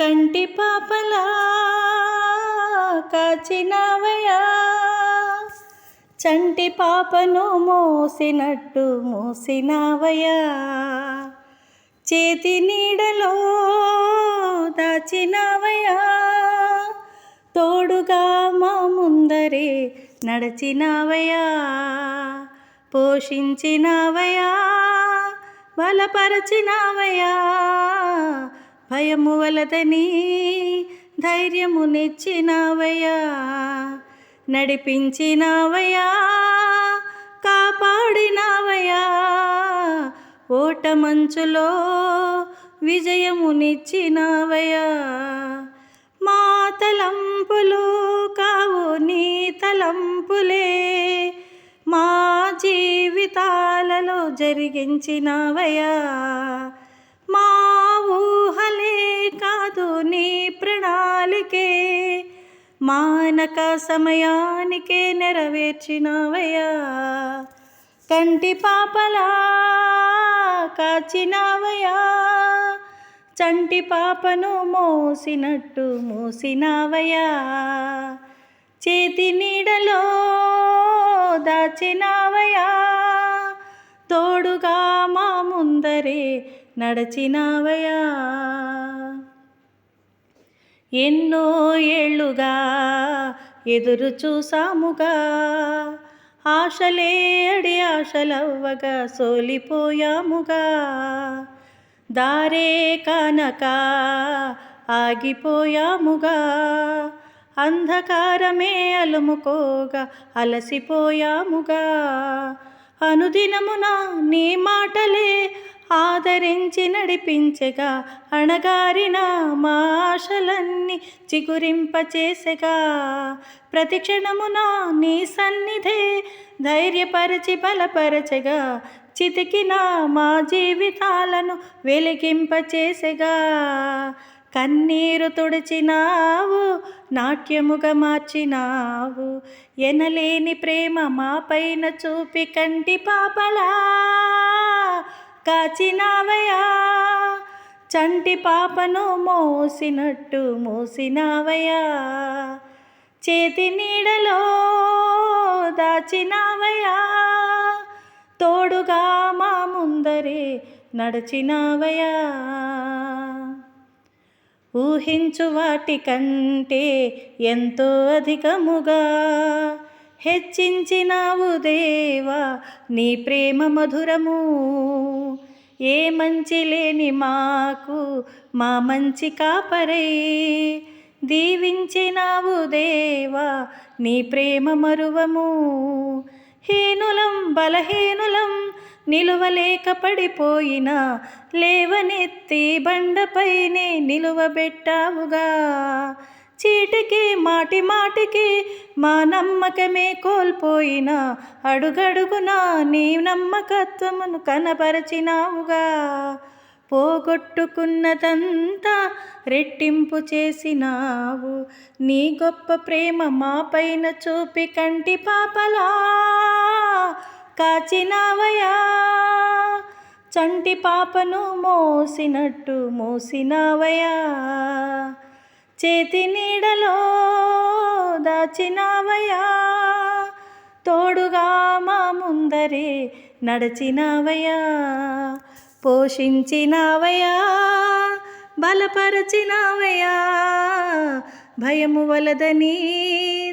కంటి పాపలా కాచినవయా? చంటి పాపను మోసినట్టు మోసినవయా? చేతి నీడలో దాచినవయా? తోడుగా మా ముందరే నడచినవయా? పోషించినవయా? బలపరచినవయా? భయము వలదని ధైర్యమునిచ్చినవయా నడిపించినవయా కాపాడినవయా ఓట మంచులో విజయమునిచ్చినవయా మా తలంపులు కావు నీ తలంపులే. మా జీవితాలలో జరిగించినవయా మా ఊ నీ ప్రణాళికే మానక సమయానికే నెరవేర్చినవయా కంటి పాపలా కాచినవయా చంటి పాపను మోసినట్టు మోసినవయా చేతి నీడలో దాచినవయా తోడుగా మా ముందరే నడచినవయా ఎన్నో ఏళ్ళుగా ఎదురు చూసాముగా. ఆశలే అడి ఆశలవ్వగా సోలిపోయాముగా. దారే కనక ఆగిపోయాముగా. అంధకారమే అలుముకోగా అలసిపోయాముగా. అనుదినమున నీ మాటలే ఆదరించి నడిపించగా అణగారిన మాషలన్నీ చిగురింపచేసగా. ప్రతి క్షణమున నీ సన్నిధే ధైర్యపరచి బలపరచగా చితికిన మా జీవితాలను వెలిగింపచేసగా. కన్నీరు తుడిచినావు నాట్యముగా మార్చినావు ఎనలేని ప్రేమ మాపైన చూపి కంటి పాపలా. కాచినావయా చంటి పాపను మోసినట్టు మోసినావయా చేతి నీడలో దాచినావయా తోడుగా మా ముందరే నడిచినావయా ఊహించు వాటి కంటే ఎంతో అధికముగా హెచ్చించినావు దేవా నీ ప్రేమ మధురము. ఏ మంచి లేని మాకు మా మంచి కాపరై. దీవించినావు దేవా నీ ప్రేమ మరువము. హీనులం బలహీనులం నిలువలేక పడిపోయినా లేవనెత్తి బండపైనే నిలువబెట్టావుగా. చీటికి మాటి మాటికి మా నమ్మకమే కోల్పోయినా అడుగడుగునా నీ నమ్మకత్వమును కనపరచినావుగా. పోగొట్టుకున్నదంతా రెట్టింపు చేసినావు. నీ గొప్ప ప్రేమ మాపైన చూపి కంటి పాపలా కాచినావయా చంటి పాపను మోసినట్టు మోసినావయా చేతి నీడలో దాచినావయా తోడుగా మా ముందరే నడచినావయా పోషించినావయా బలపరచినావయా భయము వలదని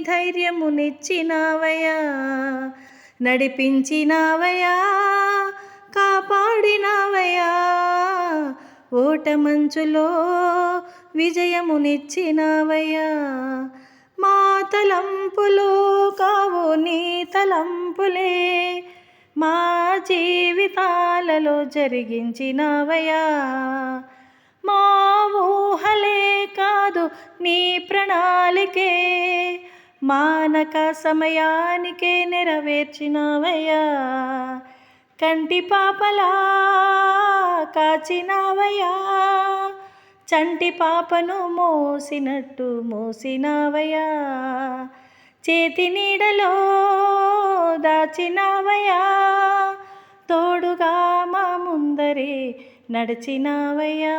ధైర్యమునిచ్చినావయా నడిపించినావయా కాపాడినావయా ఓట మంచులో విజయమునిచ్చినావయ్యా. మా తలంపులు కావు నీ తలంపులే. మా జీవితాలలో జరిగించినావయ్యా. మా ఊహలే కాదు నీ ప్రణాళికే. మానక సమయానికే నెరవేర్చినవయ్యా. కంటి పాపలా కాచినవయ్యా. చంటి పాపను మోసినట్టు మోసినావయా చేతి నీడలో దాచినావయా తోడుగా మా ముందరే నడిచినావయ్యా.